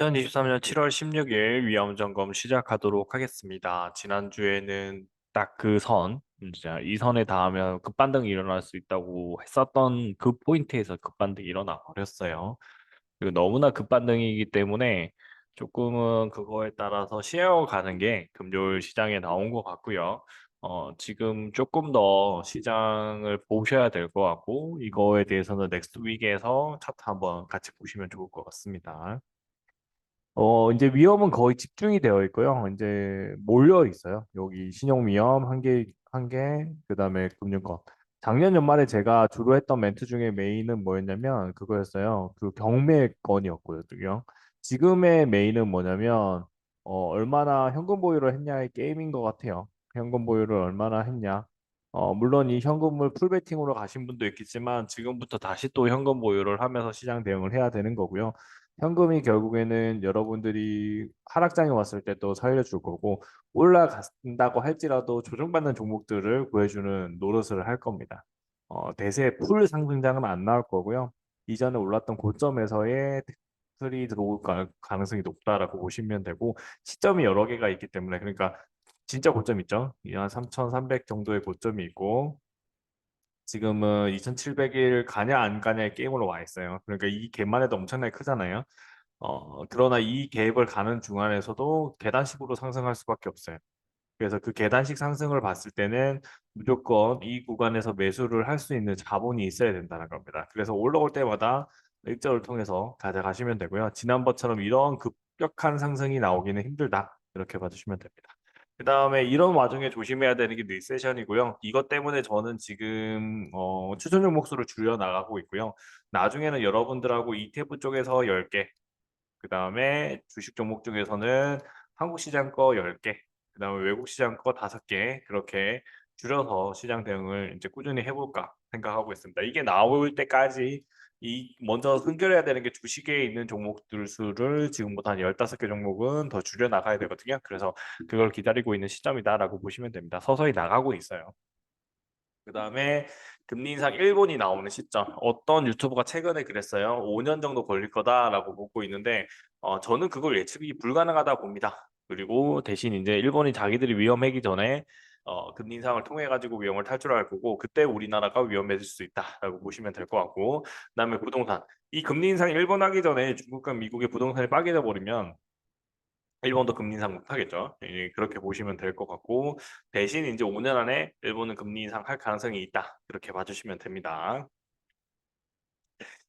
2023년 7월 16일 위험 점검 시작하도록 하겠습니다. 지난주에는 딱 그 선, 이제 이 선에 닿으면 급반등이 일어날 수 있다고 했었던 그 포인트에서 급반등이 일어나 버렸어요. 그리고 너무나 급반등이기 때문에 조금은 그거에 따라서 쉬어가는 게 금요일 시장에 나온 것 같고요. 어, 지금 조금 더 시장을 보셔야 될 것 같고, 이거에 대해서는 넥스트 위크에서 차트 한번 같이 보시면 좋을 것 같습니다. 어, 이제 위험은 거의 집중이 되어 있고요. 이제 몰려 있어요. 여기 신용 위험 한 개, 한 개, 그다음에 금융권. 작년 연말에 제가 주로 했던 멘트 중에 메인은 뭐였냐면 그거였어요. 그 경매건이었거든요. 지금의 메인은 뭐냐면 어, 얼마나 현금 보유를 했냐의 게임인 것 같아요. 현금 보유를 얼마나 했냐. 어, 물론 이 현금을 풀베팅으로 가신 분도 있겠지만 지금부터 다시 또 현금 보유를 하면서 시장 대응을 해야 되는 거고요. 현금이 결국에는 여러분들이 하락장에 왔을 때 또 살려줄 거고 올라간다고 할지라도 조정받는 종목들을 구해주는 노릇을 할 겁니다. 어, 대세 풀 상승장은 안 나올 거고요. 이전에 올랐던 고점에서의 틀이 들어올 가- 가능성이 높다라고 보시면 되고 시점이 여러 개가 있기 때문에 그러니까 진짜 고점 있죠. 한3,300 정도의 고점이 있고 지금은 2,700일 가냐 안 가냐의 게임으로 와 있어요. 그러니까 이 갭만 해도 엄청나게 크잖아요. 어, 그러나 이 갭을 가는 중간에서도 계단식으로 상승할 수밖에 없어요. 그래서 그 계단식 상승을 봤을 때는 무조건 이 구간에서 매수를 할 수 있는 자본이 있어야 된다는 겁니다. 그래서 올라올 때마다 일정을 통해서 가져가시면 되고요. 지난번처럼 이런 급격한 상승이 나오기는 힘들다. 이렇게 봐주시면 됩니다. 그 다음에 이런 와중에 조심해야 되는 게 리세션이고요. 이것 때문에 저는 지금 어, 추천 종목수를 줄여 나가고 있고요. 나중에는 여러분들하고 ETF 쪽에서 10개, 그 다음에 주식 종목 중에서는 한국 시장 거 10개, 그 다음에 외국 시장 거 5개 그렇게 줄여서 시장 대응을 이제 꾸준히 해볼까 생각하고 있습니다. 이게 나올 때까지 이 먼저 선결해야 되는 게 주식에 있는 종목들 수를 지금부터 한 15개 종목은 더 줄여 나가야 되거든요. 그래서 그걸 기다리고 있는 시점이다라고 보시면 됩니다. 서서히 나가고 있어요. 그 다음에 금리 인상 일본이 나오는 시점. 어떤 유튜버가 최근에 그랬어요. 5년 정도 걸릴 거다라고 보고 있는데 어, 저는 그걸 예측이 불가능하다 봅니다. 그리고 대신 이제 일본이 자기들이 위험하기 전에 어, 금리 인상을 통해 가지고 위험을 탈출할 거고 그때 우리나라가 위험해질 수 있다라고 보시면 될 것 같고 그다음에 부동산 이 금리 인상이 일본 하기 전에 중국과 미국의 부동산이 빠개져 버리면 일본도 금리 인상 못하겠죠. 예, 그렇게 보시면 될 것 같고 대신 이제 5년 안에 일본은 금리 인상 할 가능성이 있다. 그렇게 봐주시면 됩니다.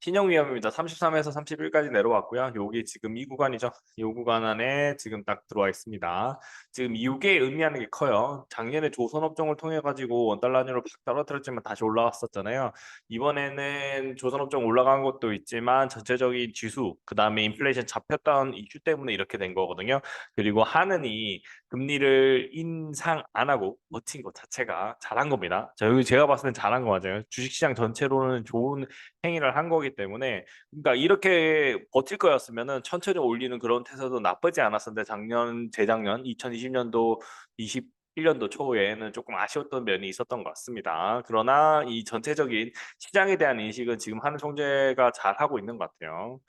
신용 위험입니다. 33에서 31까지 내려왔고요. 여기 지금 이 구간이죠. 이 구간 안에 지금 딱 들어와 있습니다. 지금 이게 의미하는 게 커요. 작년에 조선업종을 통해 가지고 원달러로 팍 떨어뜨렸지만 다시 올라왔었잖아요. 이번에는 조선업종 올라간 것도 있지만 전체적인 지수, 그 다음에 인플레이션 잡혔던 이슈 때문에 이렇게 된 거거든요. 그리고 하느니 금리를 인상 안 하고 버틴 것 자체가 잘한 겁니다. 자, 여기 제가 봤을 땐 잘한 거 맞아요. 주식시장 전체로는 좋은 행위를 한 거기 때문에 그러니까 이렇게 버틸 거였으면은 천천히 올리는 그런 태세도 나쁘지 않았었는데 작년 재작년 2020년도 21년도 초에는 조금 아쉬웠던 면이 있었던 것 같습니다. 그러나 이 전체적인 시장에 대한 인식은 지금 하는 총재가 잘 하고 있는 것 같아요.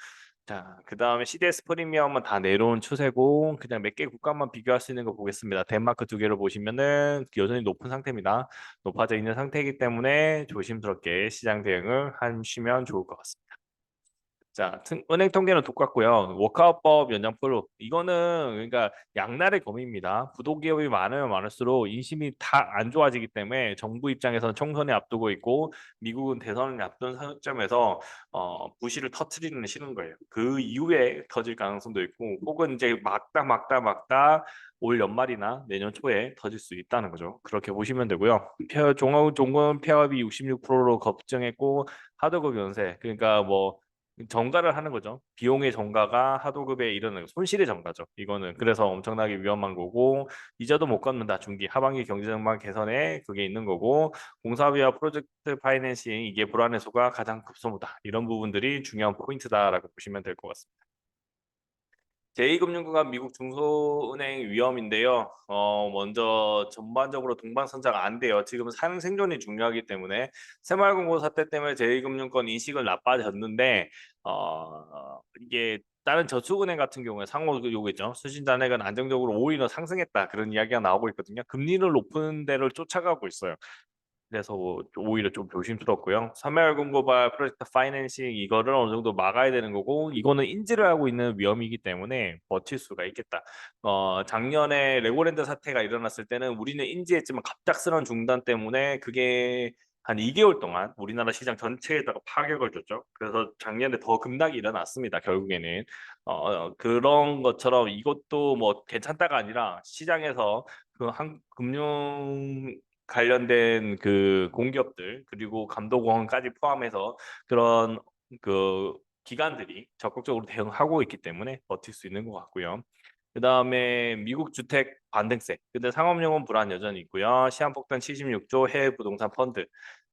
자, 그 다음에 CDS 프리미엄은 다 내려온 추세고 그냥 몇 개 국가만 비교할 수 있는 거 보겠습니다. 덴마크 두 개를 보시면은 여전히 높은 상태입니다. 높아져 있는 상태이기 때문에 조심스럽게 시장 대응을 하시면 좋을 것 같습니다. 자, 튼- 은행 통계는 똑같고요. 워크아웃법 연장풀로 이거는 그러니까 양날의 검입니다. 부도 기업이 많으면 많을수록 인심이 다 안 좋아지기 때문에 정부 입장에서는 총선에 앞두고 있고 미국은 대선을 앞둔 시점에서 어, 부실을 터트리는 싫은 거예요. 그 이후에 터질 가능성도 있고 혹은 이제 막다 막다 막다 올 연말이나 내년 초에 터질 수 있다는 거죠. 그렇게 보시면 되고요. 폐- 종합 종금 폐업이 66%로 급증했고 하도급 연쇄 그러니까 뭐 정가를 하는 거죠. 비용의 정가가 하도급에 이르는 손실의 정가죠. 이거는 그래서 엄청나게 위험한 거고 이자도 못 갚는다. 중기 하반기 경제 전망 개선에 그게 있는 거고 공사비와 프로젝트 파이낸싱 이게 불안 해소가 가장 급소무다. 이런 부분들이 중요한 포인트다라고 보시면 될 것 같습니다. 제2금융구간 미국 중소은행 위험인데요. 어, 먼저 전반적으로 동반선자가 안 돼요. 지금 사는 생존이 중요하기 때문에 새마을금고 사태 때문에 제2금융권 인식을 나빠졌는데 어, 이게 다른 저축은행 같은 경우에 상호 그 요거죠. 수신잔액은 안정적으로 오히려 상승했다 그런 이야기가 나오고 있거든요. 금리를 높은 데를 쫓아가고 있어요. 그래서 뭐 오히려 좀 조심스럽고요. 섬유화공고발 프로젝트 파이낸싱 이거를 어느 정도 막아야 되는 거고 이거는 인지를 하고 있는 위험이기 때문에 버틸 수가 있겠다. 어 작년에 레고랜드 사태가 일어났을 때는 우리는 인지했지만 갑작스러운 중단 때문에 그게 한 2개월 동안 우리나라 시장 전체에다가 파격을 줬죠. 그래서 작년에 더 급락이 일어났습니다. 결국에는 어 그런 것처럼 이것도 뭐 괜찮다가 아니라 시장에서 그 한 금융 관련된 그 공기업들 그리고 감독원까지 포함해서 그런 그 기관들이 적극적으로 대응하고 있기 때문에 버틸 수 있는 것 같고요. 그 다음에 미국 주택 반등세. 근데 상업용은 불안 여전히 있고요. 시한폭탄 76조 해외 부동산 펀드.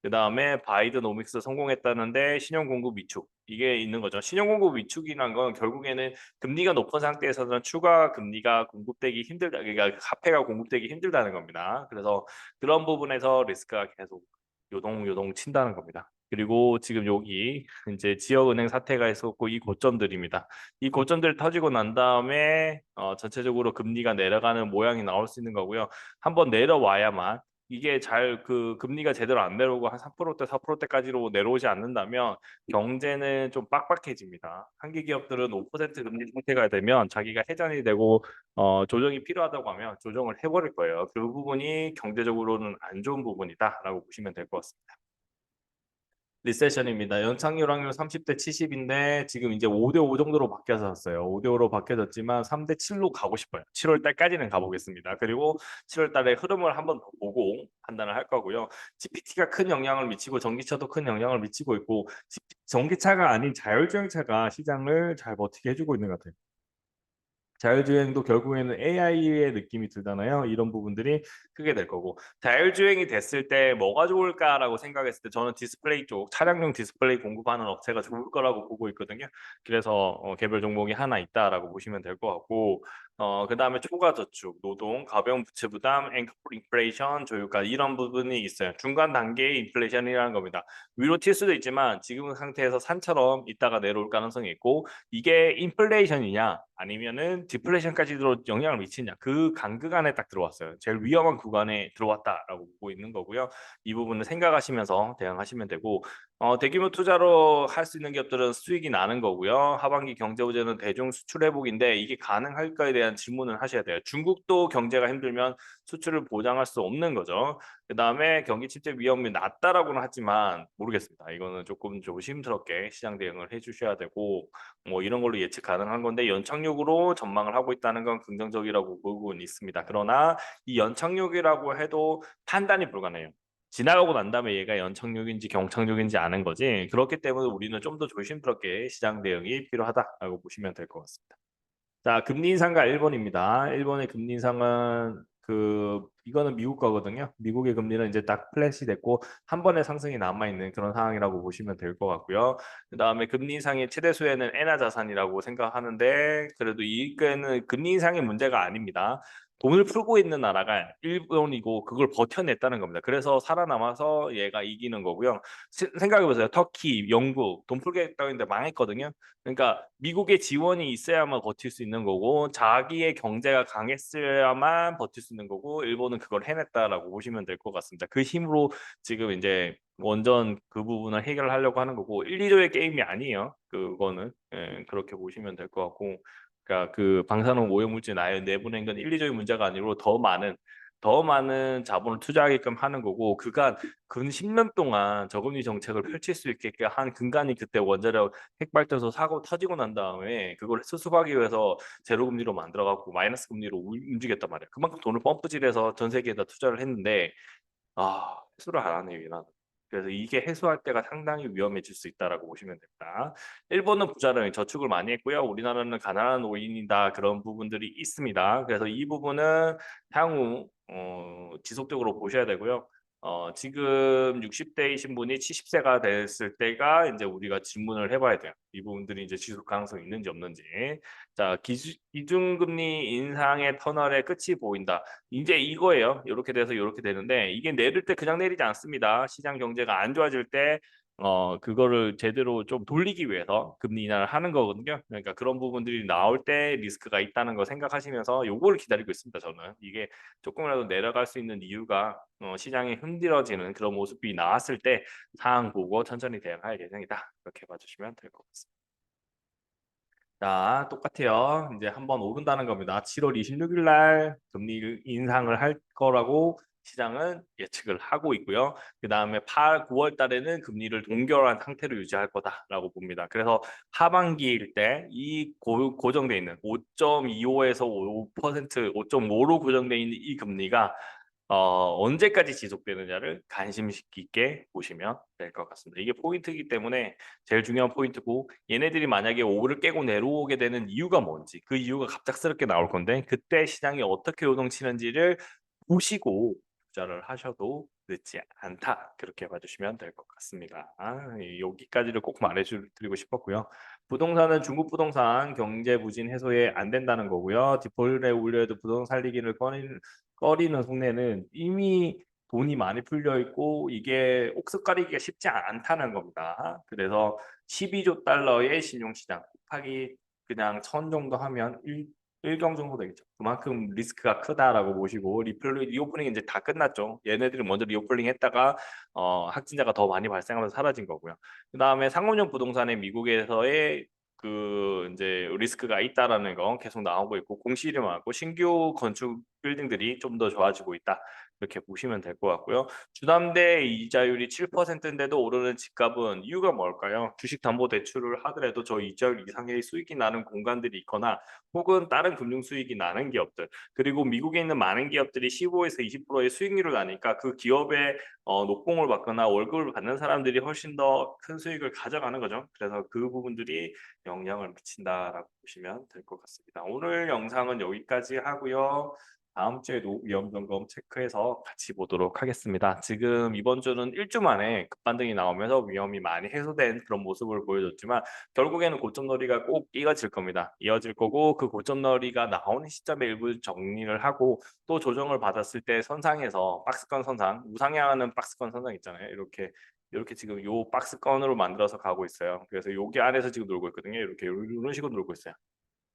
그 다음에 바이드노믹스 성공했다는데 신용 공급 위축. 이게 있는 거죠. 신용 공급 위축이란 건 결국에는 금리가 높은 상태에서는 추가 금리가 공급되기 힘들다. 그러니까 화폐가 공급되기 힘들다는 겁니다. 그래서 그런 부분에서 리스크가 계속 요동 요동 친다는 겁니다. 그리고 지금 여기 이제 지역은행 사태가 있었고 이 고점들입니다. 이 고점들 터지고 난 다음에 어 전체적으로 금리가 내려가는 모양이 나올 수 있는 거고요. 한번 내려와야만 이게 잘 그 금리가 제대로 안 내려오고 한 3%대 4%대까지로 내려오지 않는다면 경제는 좀 빡빡해집니다. 한계 기업들은 5% 금리 상태가 되면 자기가 해전이 되고 어 조정이 필요하다고 하면 조정을 해 버릴 거예요. 그 부분이 경제적으로는 안 좋은 부분이다라고 보시면 될 것 같습니다. 리세션입니다. 연착률 확률 30대 70인데 지금 이제 5대 5 정도로 바뀌어졌어요. 5대 5로 바뀌어졌지만 3대 7로 가고 싶어요. 7월 달까지는 가보겠습니다. 그리고 7월 달에 흐름을 한번 더 보고 판단을 할 거고요. GPT가 큰 영향을 미치고 전기차도 큰 영향을 미치고 있고 전기차가 아닌 자율주행차가 시장을 잘 버티게 해주고 있는 것 같아요. 자율주행도 결국에는 AI의 느낌이 들잖아요. 이런 부분들이 크게 될 거고 자율주행이 됐을 때 뭐가 좋을까라고 생각했을 때 저는 디스플레이 쪽 차량용 디스플레이 공급하는 업체가 좋을 거라고 보고 있거든요. 그래서 어, 개별 종목이 하나 있다라고 보시면 될 것 같고 어, 그 다음에 초과 저축, 노동, 가벼운 부채 부담, 앵커 인플레이션, 조율가 이런 부분이 있어요. 중간 단계의 인플레이션이라는 겁니다. 위로 튈 수도 있지만 지금 상태에서 산처럼 있다가 내려올 가능성이 있고 이게 인플레이션이냐 아니면은 디플레이션까지도 영향을 미치냐 그 간극 안에 딱 들어왔어요. 제일 위험한 구간에 들어왔다라고 보고 있는 거고요. 이 부분을 생각하시면서 대응하시면 되고 어, 대규모 투자로 할 수 있는 기업들은 수익이 나는 거고요. 하반기 경제 호재는 대중 수출 회복인데 이게 가능할까에 대한 질문을 하셔야 돼요. 중국도 경제가 힘들면 수출을 보장할 수 없는 거죠. 그 다음에 경기 침체 위험이 낮다라고는 하지만 모르겠습니다. 이거는 조금 조심스럽게 시장 대응을 해주셔야 되고 뭐 이런 걸로 예측 가능한 건데 연착륙으로 전망을 하고 있다는 건 긍정적이라고 보고 있습니다. 그러나 이 연착륙이라고 해도 판단이 불가능해요. 지나가고 난 다음에 얘가 연착륙인지 경착륙인지 아는 거지. 그렇기 때문에 우리는 좀 더 조심스럽게 시장 대응이 필요하다라고 보시면 될 것 같습니다. 자, 금리 인상과 일본입니다. 일본의 금리 인상은 그 이거는 미국 거거든요. 미국의 금리는 이제 딱 플랫이 됐고 한 번의 상승이 남아 있는 그런 상황이라고 보시면 될 것 같고요. 그다음에 금리 인상의 최대 수혜는 엔화 자산이라고 생각하는데 그래도 이게는 금리 인상의 문제가 아닙니다. 돈을 풀고 있는 나라가 일본이고 그걸 버텨냈다는 겁니다. 그래서 살아남아서 얘가 이기는 거고요. 생각해 보세요. 터키, 영국 돈 풀겠다고 했는데 망했거든요. 그러니까 미국의 지원이 있어야만 버틸 수 있는 거고 자기의 경제가 강했어야만 버틸 수 있는 거고 일본은 그걸 해냈다라고 보시면 될 것 같습니다. 그 힘으로 지금 이제 원전 그 부분을 해결하려고 하는 거고 1, 2조의 게임이 아니에요. 그거는 예, 그렇게 보시면 될 것 같고 그러니까 그 방사능 오염물질 나의 내보낸 건 1, 2조의 문제가 아니고 더 많은 더 많은 자본을 투자하게끔 하는 거고 그간 근 10년 동안 저금리 정책을 펼칠 수 있게끔 한 근간이 그때 원자력 핵발전소 사고 터지고 난 다음에 그걸 수습하기 위해서 제로 금리로 만들어 갖고 마이너스 금리로 움직였단 말이에요. 그만큼 돈을 펌프질해서 전 세계에다 투자를 했는데 아 회수를 안 하네요, 이나는. 그래서 이게 해소할 때가 상당히 위험해질 수 있다라고 보시면 됩니다. 일본은 부자를 저축을 많이 했고요. 우리나라는 가난한 노인이다 그런 부분들이 있습니다. 그래서 이 부분은 향후 어, 지속적으로 보셔야 되고요. 어, 지금 60대이신 분이 70세가 됐을 때가 이제 우리가 질문을 해봐야 돼요. 이 부분들이 이제 지속 가능성이 있는지 없는지. 자, 기주, 기준금리 인상의 터널의 끝이 보인다. 이제 이거예요. 이렇게 돼서 이렇게 되는데 이게 내릴 때 그냥 내리지 않습니다. 시장 경제가 안 좋아질 때 어 그거를 제대로 좀 돌리기 위해서 금리 인하를 하는 거거든요. 그러니까 그런 부분들이 나올 때 리스크가 있다는 거 생각하시면서 요거를 기다리고 있습니다 저는. 이게 쪼끔이라도 내려갈 수 있는 이유가 어 시장이 흔들어지는 그런 모습이 나왔을 때 상황 보고 천천히 대응할 예정이다. 그렇게 봐 주시면 될 것 같습니다. 자 똑같아요. 인제 한번 오른다는 겁니다. 7월 26일 날 금리를 인상을 할 거라고 시장은 예측을 하고 있고요. 그 다음에 8, 9월 달에는 금리를 동결한 상태로 유지할 거다라고 봅니다. 그래서 하반기일 때 이 고정돼 있는 5.25에서 5% 5.5로 고정돼 있는 이 금리가 어 언제까지 지속되느냐를 관심 있게 보시면 될 것 같습니다. 이게 포인트이기 때문에 제일 중요한 포인트고 얘네들이 만약에 5를 깨고 내려오게 되는 이유가 뭔지 그 이유가 갑작스럽게 나올 건데 그때 시장이 어떻게 요동치는지를 보시고 투자를 하셔도 늦지 않다. 그렇게 봐 주시면 될 것 같습니다. 아 여기까지를 꼭 말해 줄 드리고 싶었고요. 부동산은 중국 부동산 경제 부진 해소에 안 된다는 거고요. 디폴트에 올려도 부동산 살리기를 꺼리는 꺼리는 속내는 이미 돈이 많이 풀려 있고 이게 옥석 가리기가 쉽지 않다는 겁니다. 그래서 12조 달러의 신용시장 곱하기 그냥 천 정도 하면 1 1경 정도 되겠죠. 그만큼 리스크가 크다라고 보시고 리플 리오프닝 이제 다 끝났죠. 얘네들이 먼저 리오프닝 했다가 어 확진자가 더 많이 발생하면서 사라진 거고요. 그다음에 상업용 부동산에 미국에서의 그 인제 리스크가 있다라는 거 계속 나오고 있고 공실이 많고 신규 건축 빌딩들이 좀 더 좋아지고 있다. 이렇게 보시면 될 것 같고요. 주담대 이자율이 7%인데도 오르는 집값은 이유가 뭘까요? 주식담보대출을 하더라도 저 이자율 이상의 수익이 나는 공간들이 있거나 혹은 다른 금융 수익이 나는 기업들 그리고 미국에 있는 많은 기업들이 15에서 20%의 수익률을 나니까 그 기업의 어 녹봉을 받거나 월급을 받는 사람들이 훨씬 더 큰 수익을 가져가는 거죠. 그래서 그 부분들이 영향을 미친다라고 보시면 될 것 같습니다. 오늘 영상은 여기까지 하고요. 다음 주에도 위험 점검 체크해서 같이 보도록 하겠습니다. 지금 이번 주는 1주 만에 급반등이 나오면서 위험이 많이 해소된 그런 모습을 보여줬지만 결국에는 고점놀이가 꼭 이어질 겁니다. 이어질 거고 그 고점놀이가 나오는 시점에 일부 정리를 하고 또 조정을 받았을 때 선상에서 박스권 선상, 우상향하는 박스권 선상 있잖아요. 이렇게 이렇게 지금 요 박스권으로 만들어서 가고 있어요. 그래서 여기 안에서 지금 놀고 있거든요. 이렇게 이런 식으로 놀고 있어요.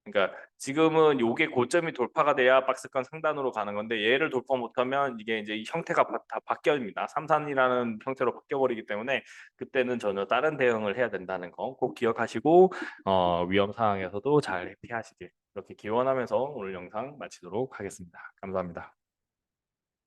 그러니까 지금은 요게 고점이 돌파가 돼야 박스권 상단으로 가는 건데 얘를 돌파 못하면 이게 이제 형태가 바, 다 바뀝니다. 삼산이라는 형태로 바뀌어 버리기 때문에 그때는 전혀 다른 대응을 해야 된다는 거 꼭 기억하시고 어, 위험 상황에서도 잘 피하시길 이렇게 기원하면서 오늘 영상 마치도록 하겠습니다. 감사합니다.